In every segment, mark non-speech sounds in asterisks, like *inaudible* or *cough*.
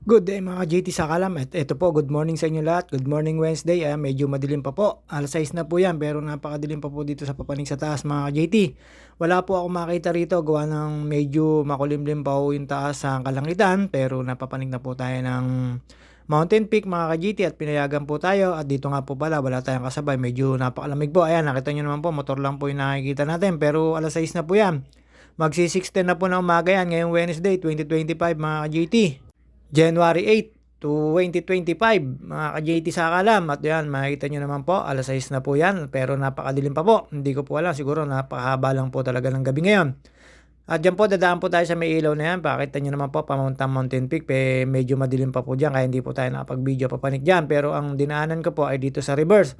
Good day mga JT Sakalam at ito po good morning sa inyo lahat. Good morning Wednesday. Ay, medyo madilim pa po. Alas 6 na po yan pero napakadilim pa po dito sa papaning sa taas mga JT. Wala po ako makita rito gawa ng medyo makulimlim pa po yung taas sa kalangitan pero napapanig na po tayo ng Mountain Peak mga ka-GT at pinayagan po tayo at dito nga po pala wala tayong kasabay medyo napakalamig po ayan nakita nyo naman po motor lang po yung nakikita natin pero alas 6 na po yan magsi 6.10 na po na umaga yan ngayong Wednesday 2025 mga ka-GT January 8 to 2025 mga ka-JT sa kalam. At yan makikita nyo naman po alas 6 na po yan pero napakadilim pa po. Hindi ko po alam siguro napakahaba lang po talaga ng gabi ngayon. At dyan po dadaan po tayo sa may ilaw na yan. Pakita nyo naman po pamuntang Mountain Peak pe, medyo madilim pa po dyan kaya hindi po tayo nakapag video papanik dyan. Pero ang dinaanan ko po ay dito sa reverse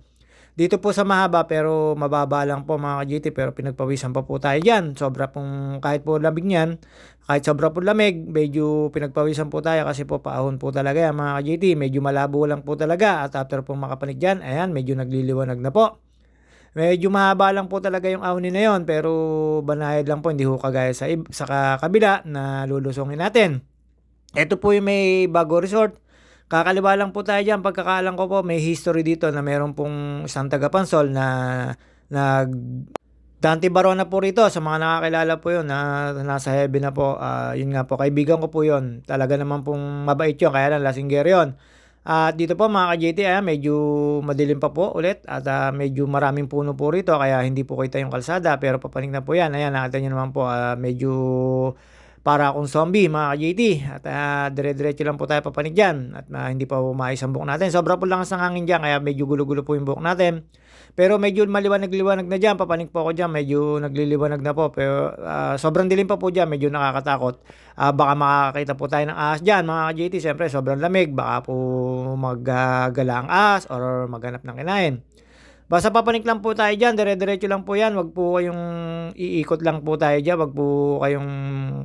dito po sa mahaba pero mababa lang po mga GT pero pinagpawisan pa po tayo dyan. Sobra pong kahit po lamig niyan, kahit sobra po lamig, medyo pinagpawisan po tayo kasi po paahon po talaga yan mga GT. Medyo malabo lang po talaga at after pong makapanig dyan, ayan medyo nagliliwanag na po. Medyo mahaba lang po talaga yung awni na yon pero banayad lang po hindi ho kagaya sa, sa kabila na lulusongin natin. Ito po yung may bago resort Kakaliwa lang po tayo dyan. Pagkakaalam ko po, may history dito na meron pong isang tagapansol na nag Dante Barona po rito sa mga nakakilala po yun na nasa heaven na po. Uh, yun nga po, kaibigan ko po yun. Talaga naman pong mabait yun, kaya lang lasingger yun. At uh, dito po mga ka-JT, ayan, medyo madilim pa po ulit at uh, medyo maraming puno po rito kaya hindi po kita yung kalsada pero papanig na po yan. Ayan, nakita nyo naman po, uh, medyo para akong zombie mga ka-JT at uh, dire-diretso lang po tayo papanig dyan at uh, hindi pa umayos ang buhok natin. Sobra po lang ang hangin dyan kaya medyo gulo-gulo po yung buhok natin. Pero medyo maliwanag-liwanag na dyan papanig po ako dyan. Medyo nagliliwanag na po pero uh, sobrang dilim pa po dyan medyo nakakatakot. Uh, baka makakita po tayo ng ahas dyan mga ka-JT siyempre sobrang lamig baka po maggala ang ahas or maghanap ng kinain Basta papanik lang po tayo dyan, dire-diretso lang po yan. Wag po kayong iikot lang po tayo dyan. Wag po kayong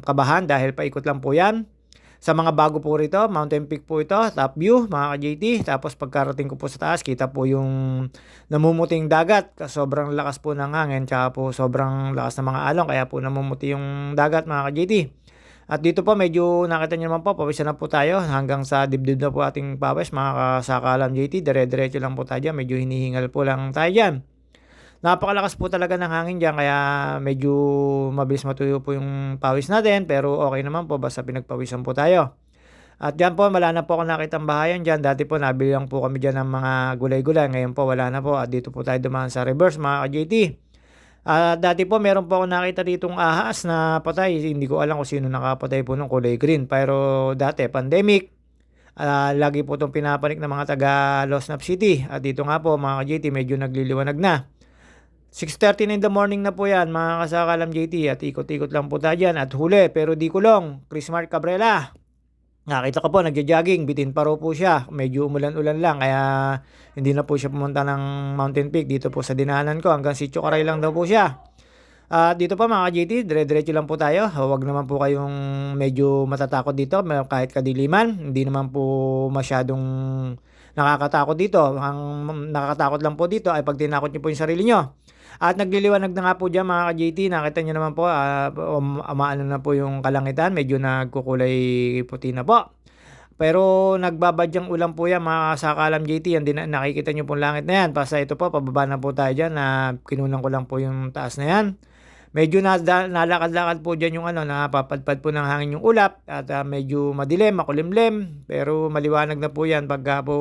kabahan dahil paikot lang po yan. Sa mga bago po rito, Mountain Peak po ito, top view, mga ka-JT. Tapos pagkarating ko po sa taas, kita po yung namumuting dagat. Sobrang lakas po ng hangin, tsaka po sobrang lakas ng mga alon, kaya po namumuti yung dagat, mga ka-JT. At dito po medyo nakita niyo naman po, pawisan na po tayo hanggang sa dibdib na po ating pawis mga kasakalam JT. Dire-diretso lang po tayo medyo hinihingal po lang tayo dyan. Napakalakas po talaga ng hangin dyan kaya medyo mabilis matuyo po yung pawis natin pero okay naman po basta pinagpawisan po tayo. At dyan po, wala na po ako nakitang bahayan dyan. Dati po, nabili lang po kami dyan ng mga gulay-gulay. Ngayon po, wala na po. At dito po tayo dumaan sa reverse, mga ka-JT. Uh, dati po meron po ako nakita ditong ahas na patay. Hindi ko alam kung sino nakapatay po nung kulay green. Pero dati, pandemic, uh, lagi po itong pinapanik ng mga taga Losnap City. At dito nga po mga ka-JT medyo nagliliwanag na. 6.30 in the morning na po yan mga kasakalam JT at ikot-ikot lang po tayo dyan at huli pero di kulong Chris Mark Cabrera Nakita ko po, nagja-jogging, bitin pa raw po siya. Medyo umulan-ulan lang, kaya hindi na po siya pumunta ng Mountain Peak dito po sa dinanan ko. Hanggang si Chokaray lang daw po siya. At uh, dito pa mga JT, dire-diretso lang po tayo. Huwag naman po kayong medyo matatakot dito kahit kadiliman. Hindi naman po masyadong nakakatakot dito. Ang nakakatakot lang po dito ay pag tinakot niyo po yung sarili niyo. At nagliliwanag na nga po dyan mga ka-JT. Nakita nyo naman po, uh, um, maano na po yung kalangitan. Medyo nagkukulay puti na po. Pero nagbabadyang ulan po yan mga sakalam JT. Yan din, nakikita nyo pong langit na yan. Basta ito po, pababa na po tayo dyan na kinunan ko lang po yung taas na yan. Medyo na, nalakad-lakad po dyan yung ano, napapadpad po ng hangin yung ulap. At uh, medyo madilim, makulimlim. Pero maliwanag na po yan pagka po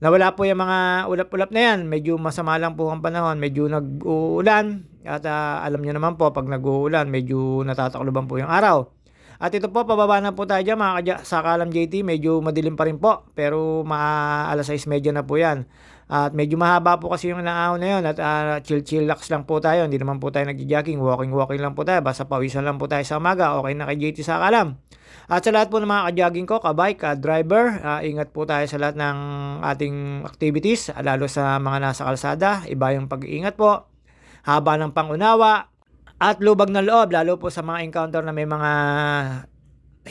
Nawala po yung mga ulap-ulap na yan. Medyo masama lang po ang panahon. Medyo nag-uulan. At uh, alam nyo naman po, pag nag-uulan, medyo natatakloban po yung araw. At ito po, pababa na po tayo dyan, mga kadya, sa Kalam JT. Medyo madilim pa rin po. Pero ma alas 6.30 na po yan. At medyo mahaba po kasi yung naahon na yun. At uh, chill-chill lax lang po tayo. Hindi naman po tayo nag-jogging. Walking-walking lang po tayo. Basta pawisan lang po tayo sa umaga. Okay na kay JT sa Kalam. At sa lahat po ng mga ka-jogging ko, ka-bike, ka-driver, uh, ingat po tayo sa lahat ng ating activities, lalo sa mga nasa kalsada. Iba yung pag-iingat po. Haba ng pangunawa at lubag ng loob, lalo po sa mga encounter na may mga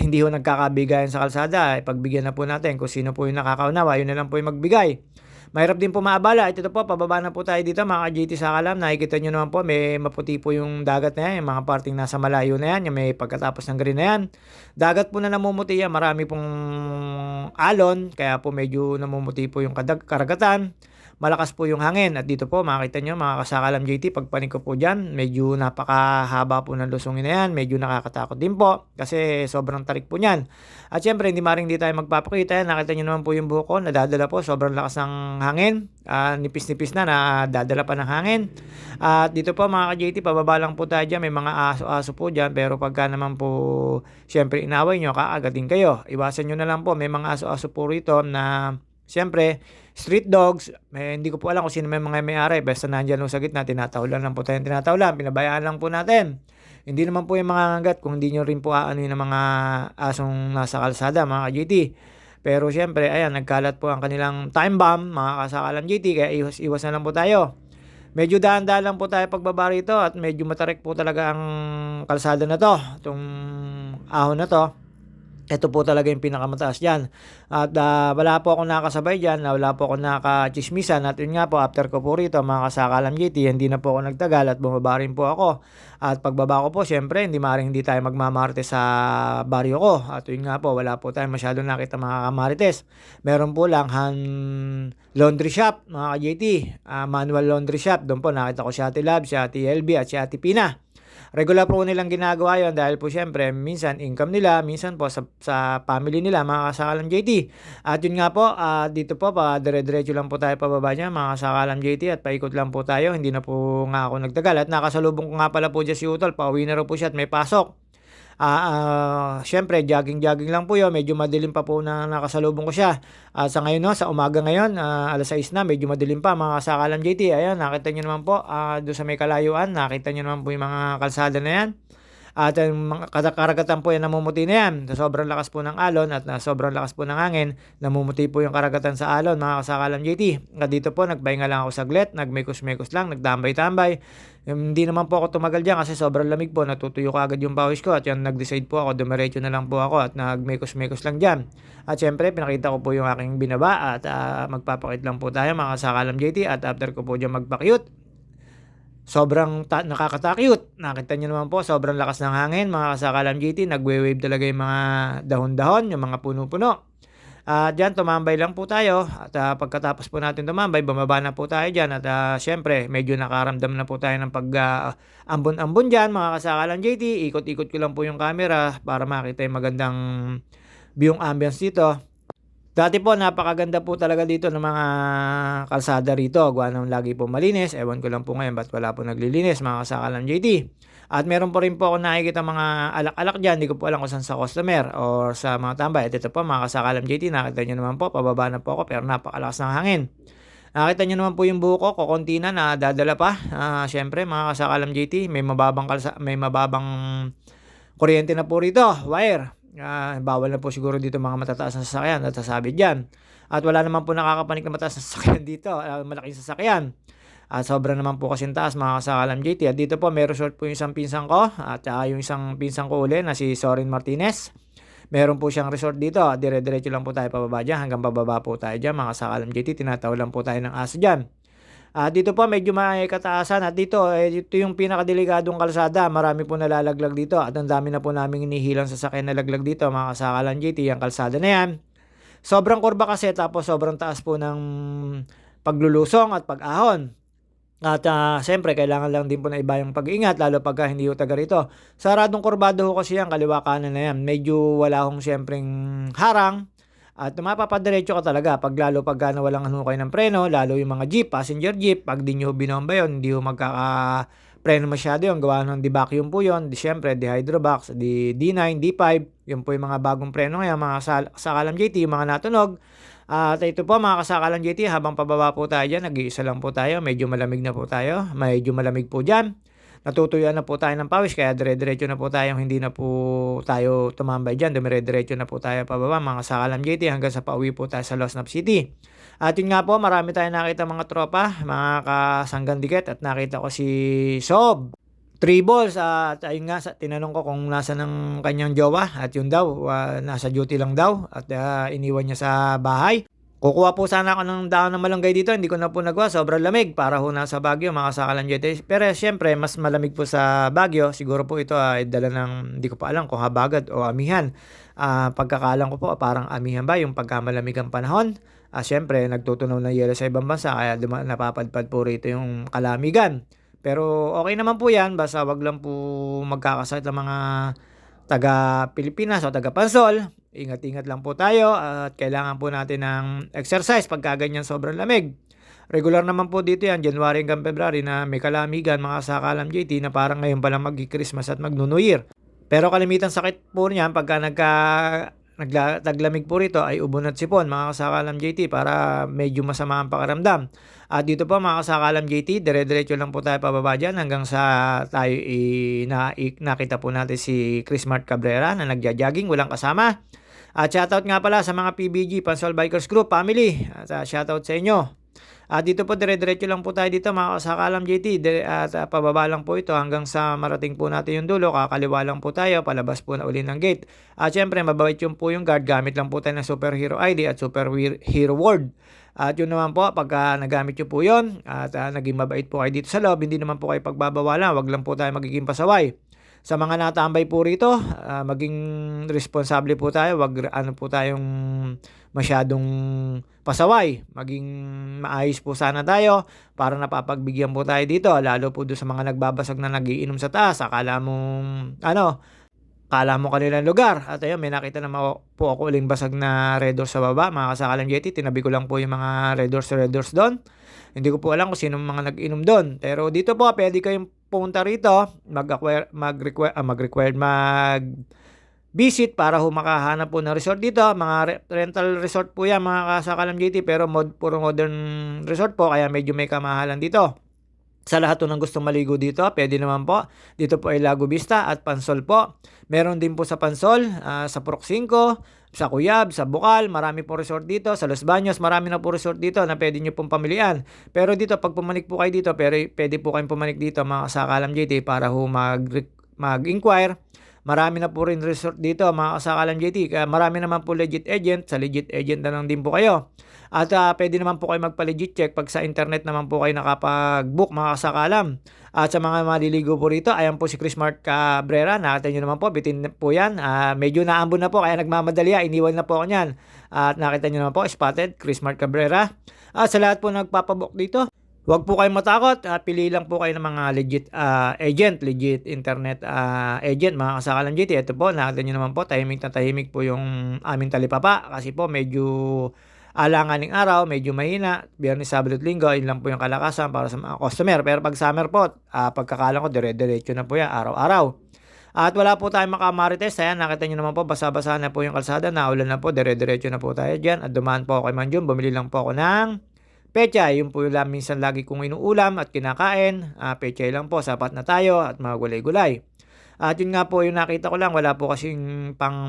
hindi ho nagkakabigayan sa kalsada. Eh, pagbigyan na po natin kung sino po yung nakakaunawa, yun na lang po yung magbigay. Mahirap din po maabala. Ito po, pababa na po tayo dito mga ka-JT sa kalam. Nakikita nyo naman po, may maputi po yung dagat na yan. Yung mga parting nasa malayo na yan. Yung may pagkatapos ng green na yan. Dagat po na namumuti yan. Marami pong alon. Kaya po medyo namumuti po yung karagatan malakas po yung hangin. At dito po, makita nyo mga kasakalam JT, pagpanik ko po dyan, medyo napakahaba po ng lusungin na yan. Medyo nakakatakot din po kasi sobrang tarik po niyan. At syempre, hindi maring di tayo magpapakita. Nakita nyo naman po yung buhok ko, nadadala po. Sobrang lakas ng hangin. Uh, nipis-nipis na, nadadala pa ng hangin. At dito po mga ka-JT, pababa lang po tayo dyan. May mga aso-aso po dyan. Pero pagka naman po, syempre inaway nyo, kaagad din kayo. Iwasan nyo na lang po. May mga aso-aso po rito na Siyempre, street dogs, may, hindi ko po alam kung sino may mga may-ari. Basta nandiyan sa gitna, tinatahulan lang po tayo tinatahulan. Pinabayaan lang po natin. Hindi naman po yung mga ngagat kung hindi nyo rin po aano yung mga asong nasa kalsada, mga ka-GT. Pero siyempre, ayan, nagkalat po ang kanilang time bomb, mga kasakalan GT, kaya iwas, iwas na lang po tayo. Medyo dahan-dahan lang po tayo pagbaba rito at medyo matarik po talaga ang kalsada na to, itong ahon na to. Ito po talaga yung pinakamataas dyan. At uh, wala po akong nakasabay dyan, wala po akong nakachismisan. At yun nga po, after ko po rito, mga kasakalam GT, hindi na po ako nagtagal at bumaba rin po ako. At pagbaba ko po, syempre, hindi maaaring hindi tayo magmamarte sa baryo ko. At yun nga po, wala po tayo masyadong nakita mga kamarites. Meron po lang hand laundry shop, mga ka-JT. Uh, ah, manual laundry shop. Doon po nakita ko si Ate Lab, si Ate LB at si Ate Pina regular po nilang ginagawa yon dahil po syempre minsan income nila, minsan po sa, sa family nila mga kasakalam JT. At yun nga po, uh, dito po pa dire-diretso lang po tayo pababa niya mga kasakalam JT at paikot lang po tayo. Hindi na po nga ako nagtagal at nakasalubong ko nga pala po dyan si Utol. Pauwi na rin po siya at may pasok. Uh, uh, Siyempre, jogging-jogging lang po yun. Medyo madilim pa po na nakasalubong ko siya. Uh, sa ngayon, no, sa umaga ngayon, uh, alas 6 na, medyo madilim pa. Mga kasakalan JT, ayan, nakita nyo naman po, uh, doon sa may kalayuan, nakita nyo naman po yung mga kalsada na yan. At yung mga karagatan po yan namumuti na yan. Sa sobrang lakas po ng alon at na sobrang lakas po ng hangin, namumuti po yung karagatan sa alon, mga kasakalam JT. At dito po, nagpahinga lang ako saglit, nagmekos-mekos lang, nagtambay-tambay. Hindi naman po ako tumagal dyan kasi sobrang lamig po, natutuyo ka agad yung pawis ko at yan nag-decide po ako, dumiretso na lang po ako at nagmekos-mekos lang dyan. At syempre, pinakita ko po yung aking binaba at uh, magpapakit lang po tayo mga kasakalam JT at after ko po dyan magpakyut, Sobrang ta- nakakatakyut. Nakita nyo naman po, sobrang lakas ng hangin. Mga kasakalam GT, nagwe-wave talaga yung mga dahon-dahon, yung mga puno-puno. At uh, dyan, tumambay lang po tayo. At uh, pagkatapos po natin tumambay, bumaba na po tayo dyan. At uh, syempre, medyo nakaramdam na po tayo ng pag-ambon-ambon uh, dyan, mga kasakalan JT. Ikot-ikot ko lang po yung camera para makita yung magandang view ambience dito. Dati po, napakaganda po talaga dito ng mga kalsada rito. Gawa nang lagi po malinis. Ewan ko lang po ngayon ba't wala po naglilinis, mga kasakalam JT. At meron po rin po ako nakikita mga alak-alak dyan. Hindi ko po alam kung saan sa customer or sa mga tambay. At ito po, mga kasakalam JT, nakita nyo naman po, pababa na po ako pero napakalakas ng hangin. Nakita nyo naman po yung buko ko, kukunti na, na dadala pa. Uh, Siyempre, mga kasakalam JT, may mababang, kalsa, may mababang kuryente na po rito, wire. Uh, bawal na po siguro dito mga matataas na sasakyan at sasabi dyan. At wala naman po nakakapanik na mataas na sasakyan *laughs* dito, uh, malaking sasakyan. At sobra naman po kasi taas mga kasakalam JT. At dito po may resort po yung isang pinsan ko at uh, yung isang pinsan ko uli na si Sorin Martinez. Meron po siyang resort dito. Dire-diretso lang po tayo pababa dyan hanggang pababa po tayo dyan mga kasakalam JT. Tinataw lang po tayo ng aso dyan. Uh, dito po medyo may kataasan at dito eh, ito yung pinakadelikadong kalsada. Marami po nalalaglag dito at ang dami na po naming inihilang sa sakyan na laglag dito mga kasakalan GT, yung kalsada na yan. Sobrang kurba kasi tapos sobrang taas po ng paglulusong at pag-ahon. At uh, siyempre, kailangan lang din po na iba yung pag-iingat, lalo pagka hindi ho taga rito. Saradong kurbado ho kasi yan, kaliwa kanan na yan. Medyo wala hong siyempreng harang. At mapapadiretso ka talaga pag lalo pag gana walang hukay ng preno, lalo yung mga jeep, passenger jeep, pag di nyo binomba yun, hindi mo magkaka preno masyado yung gawa ng di-vacuum po yun. Di, syempre, di hydrobox, di D9, D5, yun po yung mga bagong preno ngayon, mga sal- sakalam JT, yung mga natunog. At ito po mga kasakalan JT, habang pababa po tayo dyan, nag-iisa lang po tayo, medyo malamig na po tayo, medyo malamig po dyan natutuyuan na po tayo ng pawis kaya dire-diretso na po tayo hindi na po tayo tumambay dyan. Dumire-diretso na po tayo pababa mga sakalam JT hanggang sa pauwi po tayo sa Losnap City. At yun nga po marami tayong nakita mga tropa mga kasanggan dikit at nakita ko si Sob. Three balls at ayun nga sa, tinanong ko kung nasa ng kanyang jowa at yun daw uh, nasa duty lang daw at uh, iniwan niya sa bahay Kukuha po sana ako ng dahon ng malunggay dito, hindi ko na po nagawa, sobrang lamig para ho nasa Baguio, mga sakalan JT. Pero siyempre, mas malamig po sa Baguio, siguro po ito ay dala ng, hindi ko pa alam kung habagat o amihan. Ah, pagkakalam ko po, parang amihan ba yung pagkamalamig ang panahon? Ah, siyempre, nagtutunaw ng yelo sa ibang bansa, kaya duma- napapadpad po rito yung kalamigan. Pero okay naman po yan, basta wag lang po magkakasakit ng mga taga Pilipinas o taga Pansol. Ingat-ingat lang po tayo at kailangan po natin ng exercise pagka ganyan sobrang lamig. Regular naman po dito yan, January hanggang February na may kalamigan mga sakalam JT na parang ngayon pa lang mag-Christmas at mag-New Year. Pero kalimitan sakit po niyan pagka nagka nagla, po rito ay ubon at sipon mga kasakalam JT para medyo masama ang pakiramdam. At dito po mga kasakalam JT, dire-diretso lang po tayo pababa dyan hanggang sa tayo i, na, i, nakita po natin si Chris Mart Cabrera na nagja-jogging, walang kasama. At shoutout nga pala sa mga PBG, Pansol Bikers Group, family. At uh, shoutout sa inyo. At dito po dire-diretso lang po tayo dito mga kasakalam JT dire, at uh, pababa lang po ito hanggang sa marating po natin yung dulo. Kakaliwa lang po tayo, palabas po na uli ng gate. At syempre mabawit yung po yung guard. Gamit lang po tayo ng Superhero ID at Superhero Word. At yun naman po, pagka nagamit nyo po yun, at uh, naging mabait po kayo dito sa loob, hindi naman po kayo pagbabawalan, wag lang po tayo magiging pasaway. Sa mga natambay po rito, uh, maging responsable po tayo, wag ano po tayong masyadong pasaway, maging maayos po sana tayo para napapagbigyan po tayo dito, lalo po doon sa mga nagbabasag na nagiinom sa taas, akala mong ano, Kala mo kanilang lugar. At ayun, may nakita naman po ako uling basag na Red Doors sa baba. Mga kasakalang jetty, tinabi ko lang po yung mga Red Doors, Red Doors doon. Hindi ko po alam kung sino mga nag-inom doon. Pero dito po, pwede kayong pumunta rito, mag-acquire, mag-require, uh, mag-required, mag visit para ho makahanap po ng resort dito. Mga rental resort po yan, mga kasakalam JT, pero mod, puro modern resort po, kaya medyo may kamahalan dito. Sa lahat ng gustong maligo dito, pwede naman po. Dito po ay Lago Vista at Pansol po. Meron din po sa Pansol, uh, sa Purok 5, sa Cuyab, sa Bukal, marami po resort dito. Sa Los Baños, marami na po resort dito na pwede nyo pong pamilian. Pero dito, pag pumanik po kayo dito, pero pwede po kayong pumanik dito mga kasakalam JT para ho mag, mag-inquire. Marami na po rin resort dito mga kasakalam JT. Marami naman po legit agent. Sa legit agent na lang din po kayo. At uh, pwede naman po kayo magpa-legit check pag sa internet naman po kayo nakapag-book mga kasakalam. At sa mga maliligo po rito, ayan po si Chris Mart Cabrera. Nakita nyo naman po, bitin po yan. Uh, medyo naambon na po, kaya nagmamadali. Iniwan na po ako niyan. At nakita nyo naman po, spotted, Chris Mart Cabrera. At sa lahat po nagpapabook dito, Huwag po kayong matakot at pili lang po kayo ng mga legit uh, agent, legit internet uh, agent, mga kasakalan GT. Ito po, nakita nyo naman po, tahimik na tahimik po yung aming talipapa kasi po medyo alanganing araw, medyo mahina. Biyernes, Sabado at Linggo, yun lang po yung kalakasan para sa mga customer. Pero pag summer po, uh, pagkakalang ko, dire-diretso na po yan, araw-araw. At wala po tayong makamarites. Ayan, nakita nyo naman po, basa-basa na po yung kalsada. Naulan na po, dire-diretso na po tayo dyan. At dumaan po ako kay Manjun. Bumili lang po ako ng pechay. Yung po yung minsan lagi kong inuulam at kinakain. Uh, pechay lang po, sapat na tayo at mga gulay-gulay. At yun nga po yung nakita ko lang, wala po kasing pang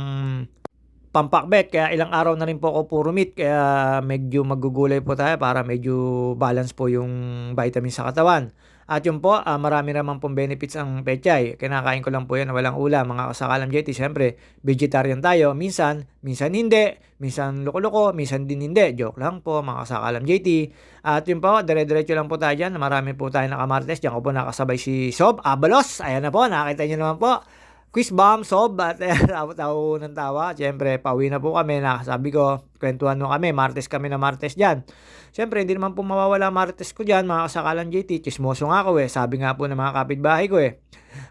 pampakbet. Kaya ilang araw na rin po ako puro meat. Kaya medyo magugulay po tayo para medyo balance po yung vitamin sa katawan. At yun po, uh, marami naman pong benefits ang pechay. Kinakain ko lang po yan, walang ulam. Mga kasakalam JT, syempre, vegetarian tayo. Minsan, minsan hindi. Minsan loko-loko, minsan din hindi. Joke lang po, mga kasakalam JT. At yun po, dire-diretso lang po tayo dyan. Marami po tayo nakamartes. Diyan ko po nakasabay si Sob Abalos. Ayan na po, nakita nyo naman po quiz bomb, sob, at eh, tawa ng tawa. Siyempre, pauwi na po kami na sabi ko, kwentuhan mo kami, Martes kami na Martes dyan. Siyempre, hindi naman po mawawala Martes ko dyan, mga kasakalan JT, chismoso nga ako eh. Sabi nga po ng mga kapitbahay ko eh.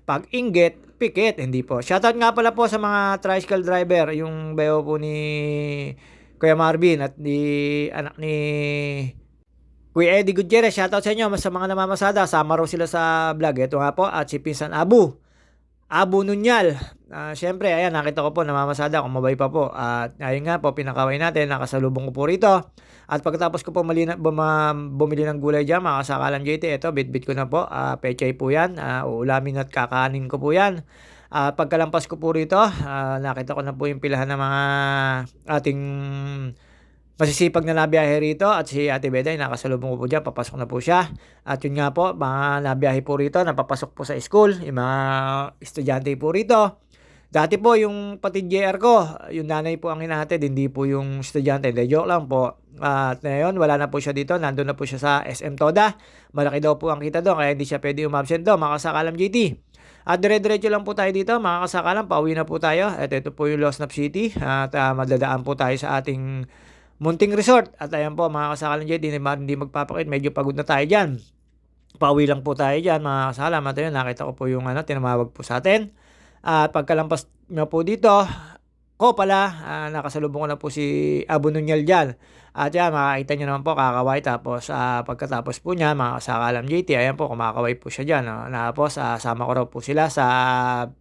Pag inggit, pikit, hindi po. Shoutout nga pala po sa mga tricycle driver, yung bayo po ni Kuya Marvin at ni anak ni Kuya Eddie Gutierrez. Shoutout sa inyo sa mga namamasada. Sama raw sila sa vlog. Ito nga po at si Pinsan Abu. Abu Nunyal. Uh, Siyempre, ayan, nakita ko po, namamasada, kumabay pa po. At uh, ayun nga po, pinakaway natin, nakasalubong ko po rito. At pagkatapos ko po mali na, buma, bumili ng gulay dyan, mga kasakalan JT, ito, bit-bit ko na po. Uh, pechay po yan, uh, uulamin at kakanin ko po yan. Uh, pagkalampas ko po rito, uh, nakita ko na po yung pilahan ng mga ating masisipag na nabiyahe rito at si Ate Beda nakasalubong ko po dyan, papasok na po siya. At yun nga po, mga nabiyahe po rito, napapasok po sa school, yung mga estudyante po rito. Dati po yung pati JR ko, yung nanay po ang hinahatid, hindi po yung estudyante. Hindi, joke lang po. At ngayon, wala na po siya dito. Nandun na po siya sa SM Toda. Malaki daw po ang kita doon, kaya hindi siya pwede umabsent doon. Mga kasakalam GT. At dire-diretso lang po tayo dito, mga kasakalam. Pauwi na po tayo. At ito po yung Lost Nap City. At uh, madadaan po tayo sa ating munting resort. At ayan po, mga kasakalam GT, hindi, hindi magpapakit. Medyo pagod na tayo dyan. Pauwi lang po tayo dyan, mga kasakalam. At ayun, nakita ko po yung ano, tinamawag po sa atin. At pagkalampas nyo po dito, ko pala, uh, nakasalubong ko na po si Abu Nunyal dyan. At yan, makakita nyo naman po, kakaway. Tapos, uh, pagkatapos po niya, mga kasakalam JT, ayan po, kumakaway po siya dyan. No? Tapos, uh, sama ko raw po sila sa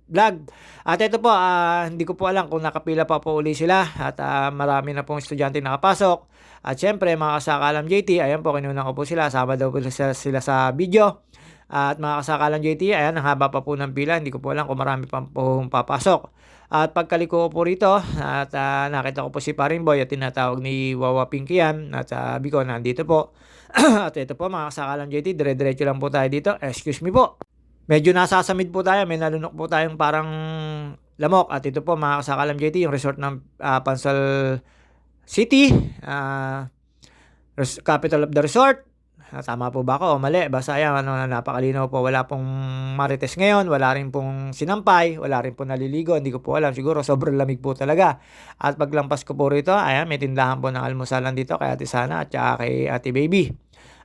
vlog. At ito po, uh, hindi ko po alam kung nakapila pa po uli sila. At uh, marami na pong estudyante nakapasok. At syempre, mga kasakalam JT, ayan po, kinunan ko po sila. Sama daw po sila, sila sa video. At mga kasakalan JT, ayan, ang haba pa po ng pila. Hindi ko po alam kung marami pa po papasok. At pagkaliko ko po rito, at uh, nakita ko po si Paring at tinatawag ni Wawa Pinky yan. At sabi ko, nandito po. *clears throat* at ito po mga kasakalan JT, dire-diretso lang po tayo dito. Excuse me po. Medyo nasasamid po tayo. May nalunok po tayong parang lamok. At ito po mga kasakalan JT, yung resort ng uh, Pansal City. Uh, capital of the resort. Ah, tama po ba ako o mali? Basta yan, ano, napakalinaw po. Wala pong marites ngayon, wala rin pong sinampay, wala rin po naliligo. Hindi ko po alam. Siguro sobrang lamig po talaga. At paglampas ko po rito, ayan, may tindahan po ng almusalan dito kay Ate Sana at saka kay Ate Baby.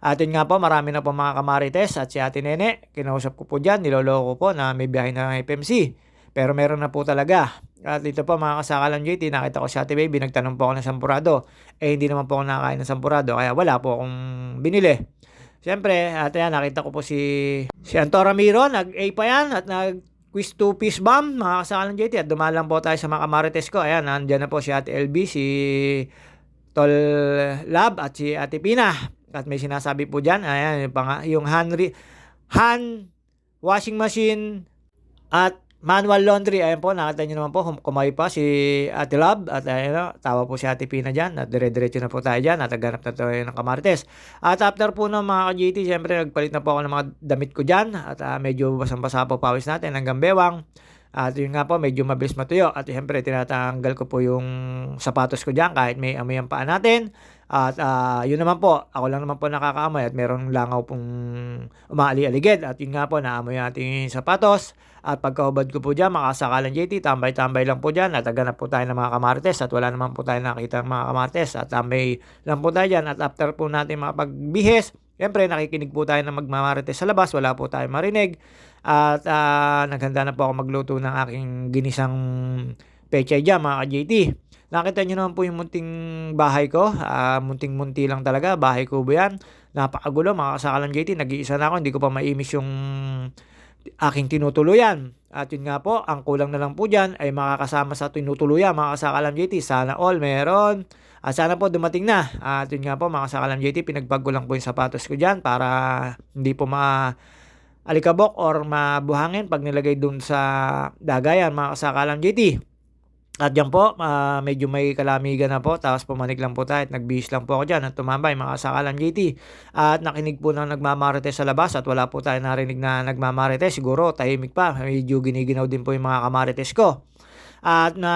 At yun nga po, marami na po mga kamarites at si Ate Nene, kinausap ko po dyan, niloloko ko po na may biyahe na ng FMC. Pero meron na po talaga. At dito po mga kasakalan JT, nakita ko si Ate Baby, nagtanong po ako ng sampurado. Eh hindi naman po ako nakakain ng sampurado, kaya wala po akong binili. Siyempre, at yan, nakita ko po si, si Anto Ramiro, nag-A pa yan at nag quiz 2 piece bomb, mga kasakalan JT. At dumalang po tayo sa mga kamarites ko. Ayan, nandiyan na po si Ate LB, si Tol Lab at si Ate Pina. At may sinasabi po dyan, ayan, yung, pang, yung hand, hand washing machine at Manual laundry, ayan po, nakita nyo naman po, kumayo pa si Ate Love at ayun, tawa po si Ate Pina dyan at dire-diretso na po tayo dyan at naganap na tayo ng kamarites. At after po ng mga ka-GT, syempre nagpalit na po ako ng mga damit ko dyan at uh, medyo basang-basa po pawis natin hanggang bewang. At yun nga po, medyo mabilis matuyo. At syempre, tinatanggal ko po yung sapatos ko dyan kahit may amoy ang paa natin. At uh, yun naman po, ako lang naman po nakakaamoy at meron langaw pong umaali-aligid. At yun nga po, naamoy natin yung sapatos. At pagkaubad ko po dyan, makasakalan JT, tambay-tambay lang po dyan. At aganap po tayo ng mga kamarites at wala naman po tayo nakita ng mga kamarites. At tambay lang po tayo dyan. At after po natin makapagbihis, Siyempre, nakikinig po tayo ng magmamarites sa labas. Wala po tayong marinig. At uh, naghanda na po ako magluto ng aking ginisang pechay dyan, mga ka-JT. Nakita nyo naman po yung munting bahay ko. Uh, munting-munti lang talaga. Bahay ko ba yan? Napakagulo, mga kasakalan JT. Nag-iisa na ako. Hindi ko pa maimis yung aking tinutuluyan. At yun nga po, ang kulang na lang po dyan ay makakasama sa tinutuluyan mga kasakalam JT. Sana all meron. At sana po dumating na. At yun nga po mga kasakalam JT, pinagbago lang po yung sapatos ko dyan para hindi po ma alikabok or mabuhangin pag nilagay dun sa dagayan mga kasakalam JT. At yan po, uh, medyo may kalamigan na po. Tapos pumanig lang po tayo at nagbihis lang po ako dyan at tumambay mga sakalan JT. At nakinig po ng nagmamarite sa labas at wala po tayo narinig na nagmamarite. Siguro tahimik pa. Medyo giniginaw din po yung mga kamarites ko. At na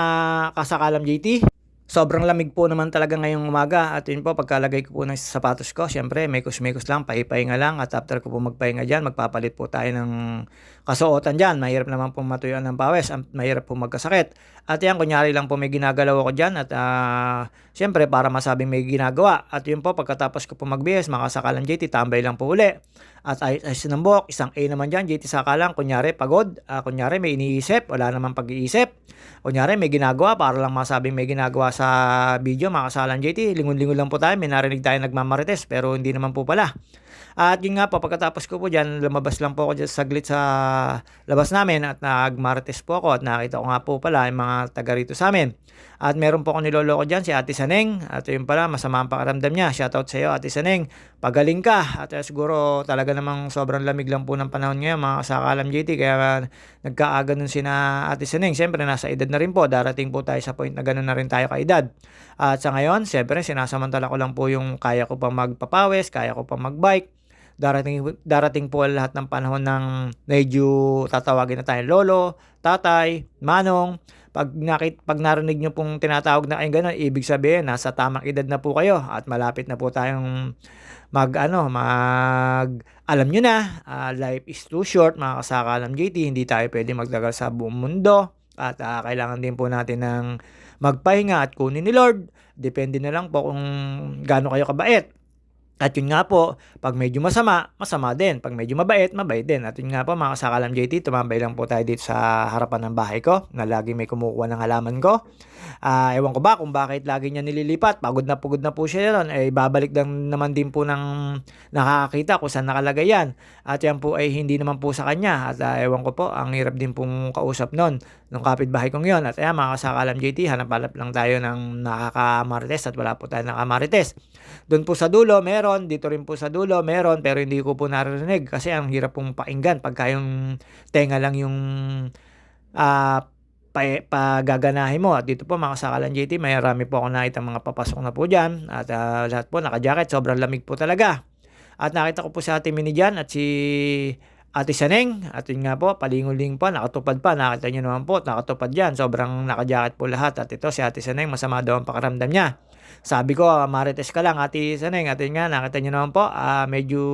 kasakalam JT, Sobrang lamig po naman talaga ngayong umaga at yun po pagkalagay ko po ng sapatos ko, syempre mekos-mekos lang, pahipahinga lang at after ko po magpahinga dyan, magpapalit po tayo ng kasuotan dyan. Mahirap naman po matuyuan ng pawis, mahirap po magkasakit. At yan, kunyari lang po may ginagalaw ako dyan at uh, syempre para masabing may ginagawa. At yun po pagkatapos ko po magbihis, makasakalan JT, tambay lang po uli. At ayos ng buhok, isang A naman dyan, JT sakalang, kunyari pagod, uh, kunyari may iniisip, wala naman pag-iisip. Kunyari may ginagawa para lang masabing may ginagawa sa video, makasalan JT, lingon-lingon lang po tayo, may narinig tayo nagmamarites, pero hindi naman po pala. At yun nga po, pagkatapos ko po dyan, lumabas lang po ako dyan saglit sa labas namin at nagmarites po ako at nakita ko nga po pala yung mga taga rito sa amin. At meron po ako niloloko dyan, si Ate Saneng. At yun pala, masama ang pakiramdam niya. Shoutout sa iyo, Ate Saneng. Pagaling ka. At uh, siguro talaga namang sobrang lamig lang po ng panahon ngayon, mga kasakalam JT. Kaya uh, nagkaaga nun si na Ate Saneng. Siyempre, nasa edad na rin po. Darating po tayo sa point na gano'n na rin tayo kaedad. At sa ngayon, siyempre, sinasamantala ko lang po yung kaya ko pa magpapawis, kaya ko pa magbike Darating, darating po lahat ng panahon ng medyo tatawagin na tayo lolo, tatay, manong. Pag, nakit, pag narinig nyo pong tinatawag na kayong gano'n, ibig sabihin, nasa tamang edad na po kayo at malapit na po tayong mag, ano, mag, alam nyo na, uh, life is too short, mga kasakalam JT, hindi tayo pwede magdagal sa buong mundo at uh, kailangan din po natin ng magpahinga at kunin ni Lord. Depende na lang po kung gaano kayo kabait. At yun nga po, pag medyo masama, masama din. Pag medyo mabait, mabait din. At yun nga po, mga kasakalam JT, tumambay lang po tayo dito sa harapan ng bahay ko na lagi may kumukuha ng halaman ko. Uh, ewan ko ba kung bakit lagi niya nililipat. Pagod na pagod na po siya ron. Eh, babalik lang naman din po ng nakakakita kung saan nakalagay yan. At yan po ay hindi naman po sa kanya. At uh, ewan ko po, ang hirap din pong kausap nun nung kapitbahay kong yon. At ayan, mga kasakalam JT, hanap-hanap lang tayo ng nakakamarites at wala po tayo nakamarites. Doon po sa dulo, meron. Dito rin po sa dulo, meron. Pero hindi ko po naririnig kasi ang hirap pong pakinggan pagka yung tenga lang yung uh, pa, pagaganahin mo. At dito po mga sakalan JT, may rami po ako nakita mga papasok na po dyan. At uh, lahat po naka-jacket, sobrang lamig po talaga. At nakita ko po si Ate Mini dyan at si Ate Saneng, at yun nga po, palinguling pa, nakatupad pa, nakita nyo naman po, nakatupad yan, sobrang nakajacket po lahat. At ito si Ate Saneng, masama daw ang pakaramdam niya. Sabi ko, ah, marites ka lang, Ate Saneng, at yun nga, nakita nyo naman po, uh, medyo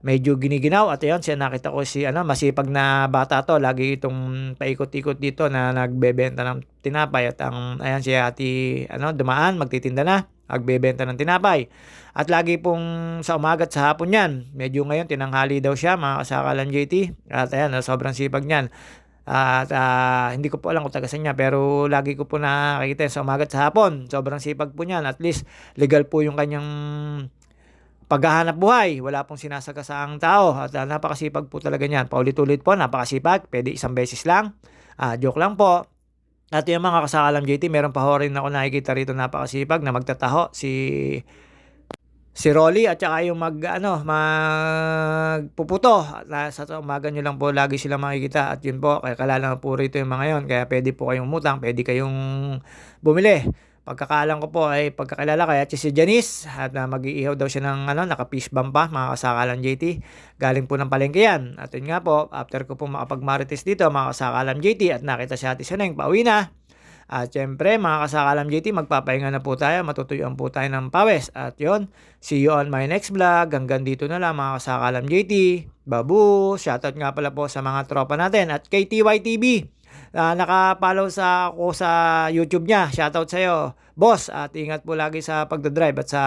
medyo giniginaw. At yun siya nakita ko si ano masipag na bata to. Lagi itong paikot-ikot dito na nagbebenta ng tinapay. At ang ayan si ati ano dumaan magtitinda na. Nagbebenta ng tinapay at lagi pong sa umaga at sa hapon yan medyo ngayon tinanghali daw siya mga kasakalan JT at ayan sobrang sipag niyan. At uh, hindi ko po alam kung taga niya pero lagi ko po nakikita sa umaga at sa hapon. Sobrang sipag po niyan. At least legal po yung kanyang paghahanap buhay, wala pong sinasagasaang tao. At uh, napakasipag po talaga niyan. Paulit-ulit po, napakasipag, pwede isang beses lang. Uh, joke lang po. At yung mga kasakalam JT, meron pa ho rin ako nakikita rito napakasipag na magtataho si si Rolly at saka yung mag ano magpuputo sa umaga nyo lang po lagi sila makikita at yun po kaya kalala po rito yung mga yon kaya pwede po kayong umutang pwede kayong bumili Pagkakaalam ko po ay pagkakilala kaya si Janice at uh, mag-iihaw daw siya ng ano, naka-fish bomb pa, mga kasakalan JT. Galing po ng palengke yan. At yun nga po, after ko po makapag-marites dito, mga kasakalan JT at nakita si Ate Sineng, pauwi na. At syempre, mga kasakalam JT, magpapahinga na po tayo, matutuyuan po tayo ng pawes. At yon see you on my next vlog. Hanggang dito na lang mga kasakalam JT. Babu, shoutout nga pala po sa mga tropa natin at KTY TV uh, naka-follow sa ako sa YouTube niya. Shoutout sa iyo, boss. At ingat po lagi sa pagdadrive at sa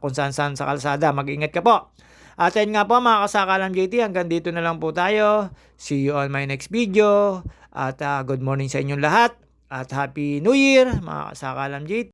kung saan-saan sa kalsada. Mag-ingat ka po. At ayun nga po mga kasakalang JT, hanggang dito na lang po tayo. See you on my next video. At uh, good morning sa inyong lahat. At Happy New Year mga kasakalang JT.